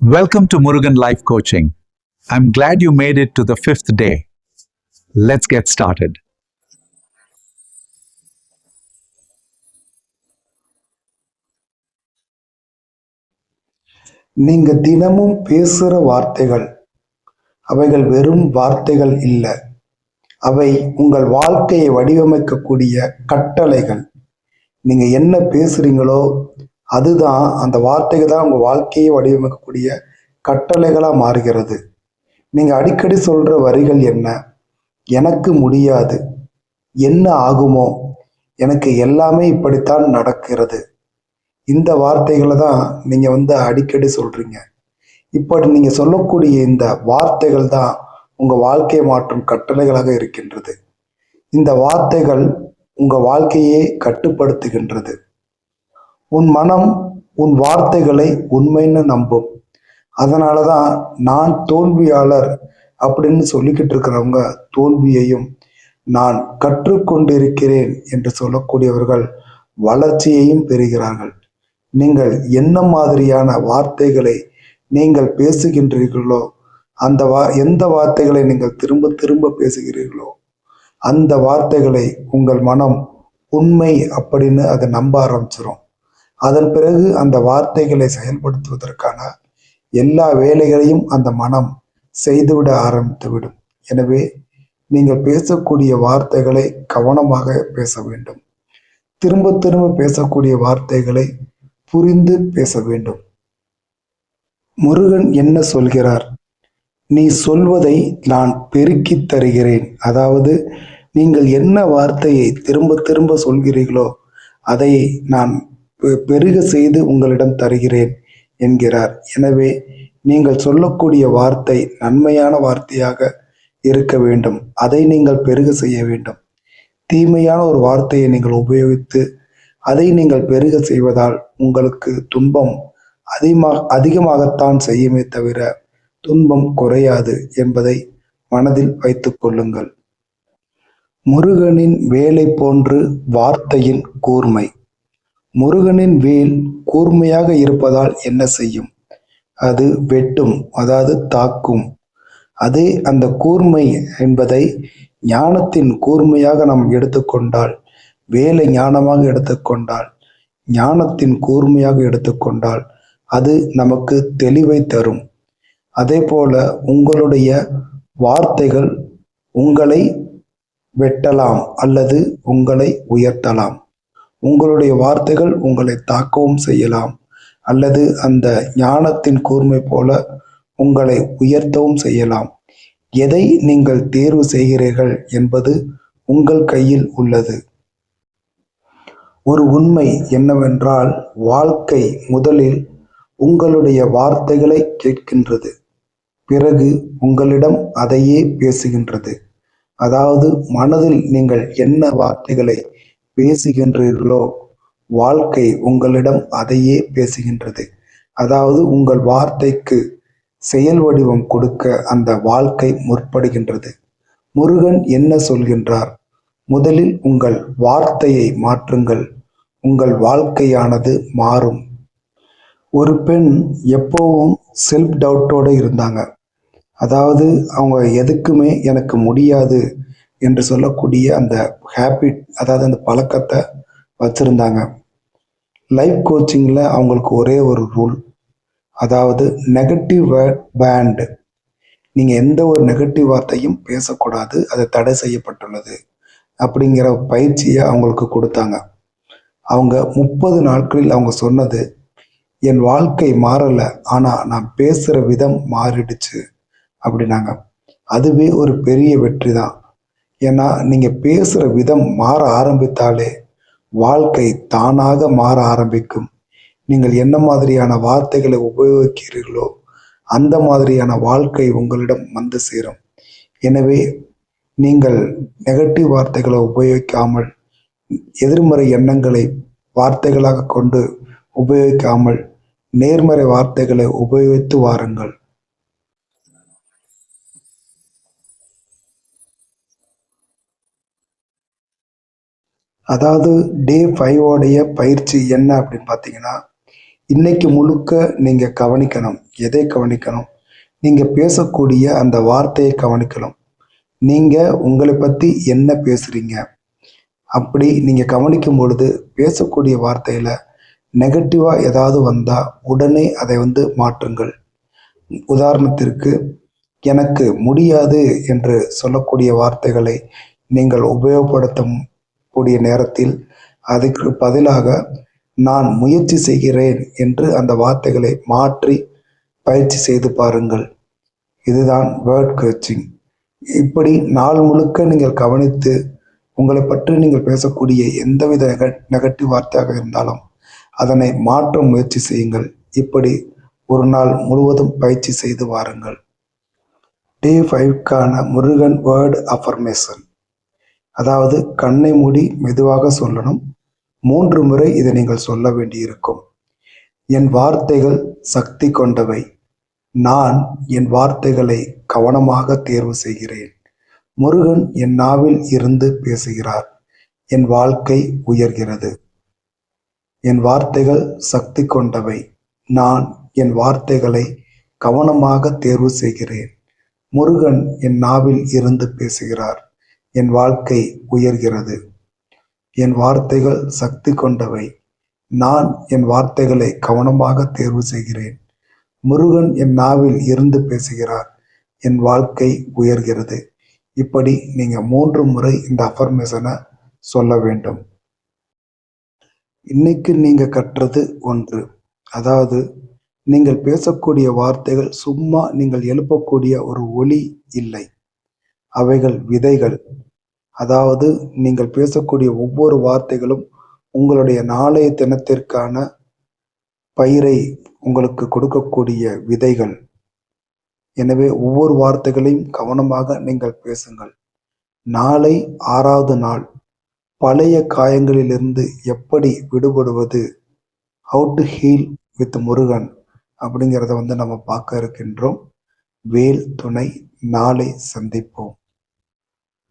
Welcome to Murugan Life Coaching. I'm glad you made it to the fifth day. Let's get started. நீங்க தினமும் பேசுற வார்த்தைகள் அவைகள் வெறும் வார்த்தைகள் இல்லை அவை உங்கள் வாழ்க்கையை வடிவமைக்கக்கூடிய கட்டளைகள் நீங்க என்ன பேசுறீங்களோ அதுதான் அந்த வார்த்தைகள் தான் உங்கள் வாழ்க்கையை வடிவமைக்கக்கூடிய கட்டளைகளாக மாறுகிறது. நீங்கள் அடிக்கடி சொல்கிற வரிகள் என்ன? எனக்கு முடியாது. என்ன ஆகுமோ? எனக்கு எல்லாமே இப்படித்தான் நடக்கிறது. இந்த வார்த்தைகளை தான் நீங்கள் வந்து அடிக்கடி சொல்கிறீங்க இப்படி நீங்கள் சொல்லக்கூடிய இந்த வார்த்தைகள் தான் உங்கள் வாழ்க்கையை மாற்றும் கட்டளைகளாக இருக்கின்றது. இந்த வார்த்தைகள் உங்கள் வாழ்க்கையை கட்டுப்படுத்துகின்றது. உன் மனம் உன் வார்த்தைகளை உண்மைன்னு நம்பும். அதனால தான் நான் தோல்வியாளர் அப்படின்னு சொல்லிக்கிட்டு இருக்கிறவங்க தோல்வியையும் நான் கற்றுக்கொண்டிருக்கிறேன் என்று சொல்லக்கூடியவர்கள் வளர்ச்சியையும் பெறுகிறார்கள். நீங்கள் என்ன மாதிரியான வார்த்தைகளை நீங்கள் பேசுகின்றீர்களோ அந்த வா எந்த வார்த்தைகளை நீங்கள் திரும்ப திரும்ப பேசுகிறீர்களோ அந்த வார்த்தைகளை உங்கள் மனம் உண்மை அப்படின்னு அதை நம்ப ஆரம்பிச்சிடும் அதன் பிறகு அந்த வார்த்தைகளை செயல்படுத்துவதற்கான எல்லா வேலைகளையும் அந்த மனம் செய்துவிட ஆரம்பித்துவிடும். எனவே நீங்கள் பேசக்கூடிய வார்த்தைகளை கவனமாக பேச வேண்டும். திரும்ப திரும்ப பேசக்கூடிய வார்த்தைகளை புரிந்து பேச வேண்டும். முருகன் என்ன சொல்கிறார்? நீ சொல்வதை நான் பெருக்கித் தருகிறேன். அதாவது நீங்கள் என்ன வார்த்தையை திரும்ப திரும்ப சொல்கிறீர்களோ அதை நான் பெருக செய்து உங்களிடம் தருகிறேன் என்கிறார். எனவே நீங்கள் சொல்லக்கூடிய வார்த்தை நன்மையான வார்த்தையாக இருக்க வேண்டும். அதை நீங்கள் பெருக செய்ய வேண்டும். தீமையான ஒரு வார்த்தையை நீங்கள் உபயோகித்து அதை நீங்கள் பெருக செய்வதால் உங்களுக்கு துன்பம் அதிகமாக அதிகமாகத்தான் செய்யுமே தவிர துன்பம் குறையாது என்பதை மனதில் வைத்து கொள்ளுங்கள். முருகனின் வேலை போன்று வார்த்தையின் கூர்மை. முருகனின் வேல் கூர்மையாக இருப்பதால் என்ன செய்யும்? அது வெட்டும் அதாவது தாக்கும். அதே அந்த கூர்மை என்பதை ஞானத்தின் கூர்மையாக நாம் எடுத்துக்கொண்டால் வேலை ஞானமாக எடுத்துக்கொண்டால் ஞானத்தின் கூர்மையாக எடுத்துக்கொண்டால் அது நமக்கு தெளிவை தரும். அதே போல உங்களுடைய வார்த்தைகள் உங்களை வெட்டலாம் அல்லது உங்களை உயர்த்தலாம். உங்களுடைய வார்த்தைகள் உங்களை தாக்கவும் செய்யலாம். அல்லது அந்த ஞானத்தின் கூர்மை போல உங்களை உயர்த்தவும் செய்யலாம். எதை நீங்கள் தேர்வு செய்கிறீர்கள் என்பது உங்கள் கையில் உள்ளது. ஒரு உண்மை என்னவென்றால் வாழ்க்கை முதலில் உங்களுடைய வார்த்தைகளை கேட்கின்றது. பிறகு உங்களிடம் அதையே பேசுகின்றது. அதாவது மனதில் நீங்கள் என்ன வார்த்தைகளை பேசுகின்றீர்களோ? வாழ்க்கை உங்களிடம் அதையே பேசுகின்றது. அதாவது உங்கள் வார்த்தைக்கு செயல் வடிவம் கொடுக்க அந்த வாழ்க்கை முற்படுகின்றது. முருகன் என்ன சொல்கின்றார்? முதலில் உங்கள் வார்த்தையை மாற்றுங்கள். உங்கள் வாழ்க்கையானது மாறும். ஒரு பெண் எப்போவும் செல்ஃப் டவுட்டோடு இருந்தாங்க. அதாவது அவங்க எதுக்குமே எனக்கு முடியாது. என்று சொல்லக்கூடிய அந்த ஹேபிட் அதாவது அந்த பழக்கத்தை வச்சுருந்தாங்க. லைஃப் கோச்சிங்கில் அவங்களுக்கு ஒரே ஒரு ரூல் அதாவது நெகட்டிவ் வேர்ட் பேண்டு நீங்கள் எந்த ஒரு நெகட்டிவ் வார்த்தையும் பேசக்கூடாது. அது தடை செய்யப்பட்டுள்ளது அப்படிங்கிற பயிற்சியை அவங்களுக்கு கொடுத்தாங்க. அவங்க முப்பது நாட்களில் அவங்க சொன்னது என் வாழ்க்கை மாறலை ஆனால் நான் பேசுகிற விதம் மாறிடுச்சு அப்படின்னாங்க. அதுவே ஒரு பெரிய வெற்றி தான் ஏன்னா நீங்கள் பேசுகிற விதம் மாற ஆரம்பித்தாலே வாழ்க்கை தானாக மாற ஆரம்பிக்கும். நீங்கள் என்ன மாதிரியான வார்த்தைகளை உபயோகிக்கிறீர்களோ அந்த மாதிரியான வாழ்க்கை உங்களிடம் வந்து சேரும். எனவே நீங்கள் நெகட்டிவ் வார்த்தைகளை உபயோகிக்காமல் எதிர்மறை எண்ணங்களை வார்த்தைகளாக கொண்டு உபயோகிக்காமல் நேர்மறை வார்த்தைகளை உபயோகித்து வாருங்கள். அதாவது டே ஃபைவோடைய பயிற்சி என்ன அப்படின்னு பார்த்தீங்கன்னா இன்னைக்கு முழுக்க நீங்கள் கவனிக்கணும். எதை கவனிக்கணும்? நீங்கள் பேசக்கூடிய அந்த வார்த்தையை கவனிக்கணும். நீங்கள் உங்களை பற்றி என்ன பேசுகிறீங்க அப்படி நீங்கள் கவனிக்கும் பொழுது பேசக்கூடிய வார்த்தையில் நெகட்டிவாக ஏதாவது வந்தால் உடனே அதை வந்து மாற்றுங்கள். உதாரணத்திற்கு எனக்கு முடியாது என்று சொல்லக்கூடிய வார்த்தைகளை நீங்கள் உபயோகப்படுத்தும் கூடிய நேரத்தில் அதுக்கு பதிலாக நான் முயற்சி செய்கிறேன் என்று அந்த வார்த்தைகளை மாற்றி பயிற்சி செய்து பாருங்கள். இதுதான் வேர்ட் கோச்சிங் இப்படி நாள் முழுக்க நீங்கள் கவனித்து உங்களை பற்றி நீங்கள் பேசக்கூடிய எந்தவித நெகட்டிவ் வார்த்தையாக இருந்தாலும் அதனை மாற்ற முயற்சி செய்யுங்கள். இப்படி ஒரு நாள் முழுவதும் பயிற்சி செய்து வாருங்கள். டே ஃபைவ்க்கான முருகன் வேர்டு அஃபர்மேஷன் அதாவது கண்ணை மூடி மெதுவாக சொல்லணும். மூன்று முறை இதை நீங்கள் சொல்ல வேண்டியிருக்கும். என் வார்த்தைகள் சக்தி கொண்டவை. நான் என் வார்த்தைகளை கவனமாக தேர்வு செய்கிறேன். முருகன் என் நாவில் இருந்து பேசுகிறார். என் வாழ்க்கை உயர்கிறது. என் வார்த்தைகள் சக்தி கொண்டவை. நான் என் வார்த்தைகளை கவனமாக தேர்வு செய்கிறேன். முருகன் என் நாவில் இருந்து பேசுகிறார். என் வாழ்க்கை உயர்கிறது. என் வார்த்தைகள் சக்தி கொண்டவை. நான் என் வார்த்தைகளை கவனமாக தேர்வு செய்கிறேன். முருகன் என் நாவில் இருந்து பேசுகிறார். என் வாழ்க்கை உயர்கிறது. இப்படி நீங்கள் மூன்று முறை இந்த அஃபர்மேஷனை சொல்ல வேண்டும். இன்னைக்கு நீங்கள் கற்றது ஒன்று. அதாவது நீங்கள் பேசக்கூடிய வார்த்தைகள் சும்மா நீங்கள் எழுப்பக்கூடிய ஒரு ஒலி இல்லை. அவைகள் விதைகள். அதாவது நீங்கள் பேசக்கூடிய ஒவ்வொரு வார்த்தைகளும் உங்களுடைய நாளைய தினத்திற்கான பயிரை உங்களுக்கு கொடுக்கக்கூடிய விதைகள். எனவே ஒவ்வொரு வார்த்தைகளையும் கவனமாக நீங்கள் பேசுங்கள். நாளை ஆறாவது நாள். பழைய காயங்களிலிருந்து எப்படி விடுபடுவது? How to heal with Murugan அப்படிங்கிறத வந்து நம்ம பார்க்க இருக்கின்றோம். வேல் துணை நாளை சந்திப்போம்.